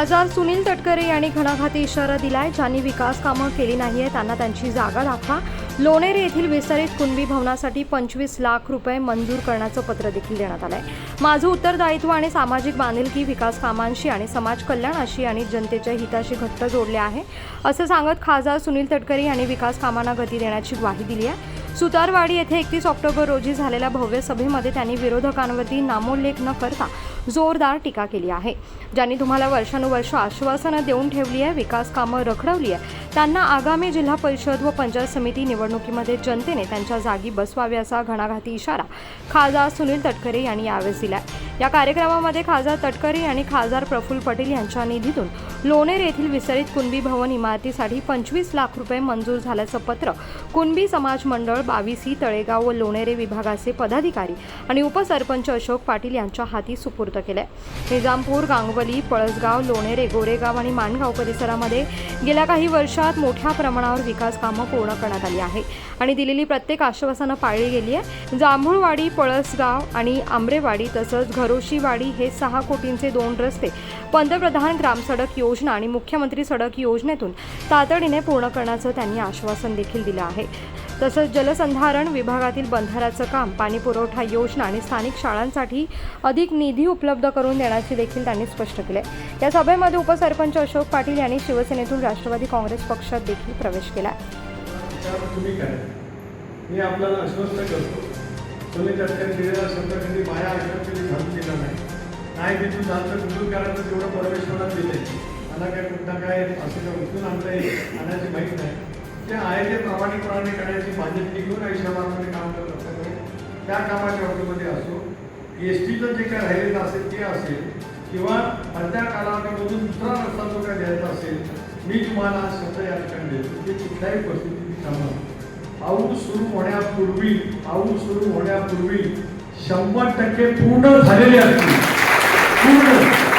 खासदार सुनील तटकरे यांनी घणाघाती इशारा दिलाय. ज्यांनी विकास कामं केली नाहीये त्यांना त्यांची जागा दाखवा. लोणेर येथील विस्तारित कुणबी भवनासाठी पंचवीस लाख रुपये मंजूर करण्याचं पत्र देखील देण्यात आलंय. माझं उत्तरदायित्व आणि सामाजिक बांधिलकी विकास कामांशी आणि समाज कल्याणाशी आणि जनतेच्या हिताशी घट्ट जोडले आहे असं सांगत खासदार सुनील तटकरे यांनी विकास कामांना गती देण्याची ग्वाही दिली आहे. सुतारवाडी येथे एकतीस ऑक्टोबर रोजी झालेल्या भव्य सभेमध्ये त्यांनी विरोधकांवरती नामोल्लेख न करता जोरदार टीका केली आहे. ज्यांनी तुम्हाला वर्षानुवर्ष आश्वासनं देऊन ठेवली आहे विकास कामं रखडवली आहे त्यांना आगामी जिल्हा परिषद व पंचायत समिती निवडणुकीमध्ये जनतेने त्यांच्या जागी बसवावे असा घणाघाती इशारा खासदार सुनील तटकरे यांनी यावेळेस दिलाय. या कार्यक्रमामध्ये खासदार तटकरे आणि खासदार प्रफुल्ल पटेल यांच्या निधीतून लोणेर येथील विस्तारित कुणबी भवन इमारतीसाठी पंचवीस लाख रुपये मंजूर झाल्याचं पत्र कुणबी समाज मंडळ बावीसी तळेगाव व लोणेरे विभागाचे पदाधिकारी आणि उपसरपंच अशोक पाटील यांच्या हाती सुपूर्द केलंय. निजामपूर गांगवली पळसगाव लोणेरे गोरेगाव आणि माणगाव परिसरामध्ये गेल्या काही वर्षात मोठ्या प्रमाणावर विकास कामं पूर्ण करण्यात आली आहे आणि दिलेली प्रत्येक आश्वासनं पाळली गेली आहे. जांभूळवाडी पळसगाव आणि आंब्रेवाडी तसंच घर परोशीवाडी हे सहा कोटींचे दोन रस्ते पंतप्रधान ग्रामसडक योजना आणि मुख्यमंत्री सडक योजनेतून तातडीने पूर्ण करण्याचं त्यांनी आश्वासन देखील दिलं आहे. तसंच जलसंधारण विभागातील बंधाऱ्याचं काम पाणीपुरवठा योजना आणि स्थानिक शाळांसाठी अधिक निधी उपलब्ध करून देण्याचे देखील त्यांनी स्पष्ट केले. या सभेमध्ये उपसरपंच अशोक पाटील यांनी शिवसेनेतून राष्ट्रवादी काँग्रेस पक्षात देखील प्रवेश केला आहे मी आपल्याला आश्वस्त करतो. तुम्ही शब्द कधी माया नाही देतो झालं कुठून करायचं तेवढं परमेश्वरात दिले मला काय कुठं काय असं काय उचलून आणता येईल आणण्याची माहीत नाही. ते आहे ते प्रामाणिकपणाने करण्याची बांधिलकी घेऊन आयुष्यभरामध्ये काम करत असल्यामुळे त्या कामाच्या बाबतीमध्ये असो. एस टीचं जे काय राहिलेलं असेल ते असेल. किंवा अर्ध्या कालावधीमधून दुसरा रस्ता जो काय द्यायचा असेल मी तुम्हाला आज शब्द या ठिकाणी देतो. ते कुठल्याही परिस्थितीत थांबा. पाऊस सुरू होण्यापूर्वी पाऊस सुरू होण्यापूर्वी शंभर टक्के पूर्ण झालेले असतील. पूर्ण मी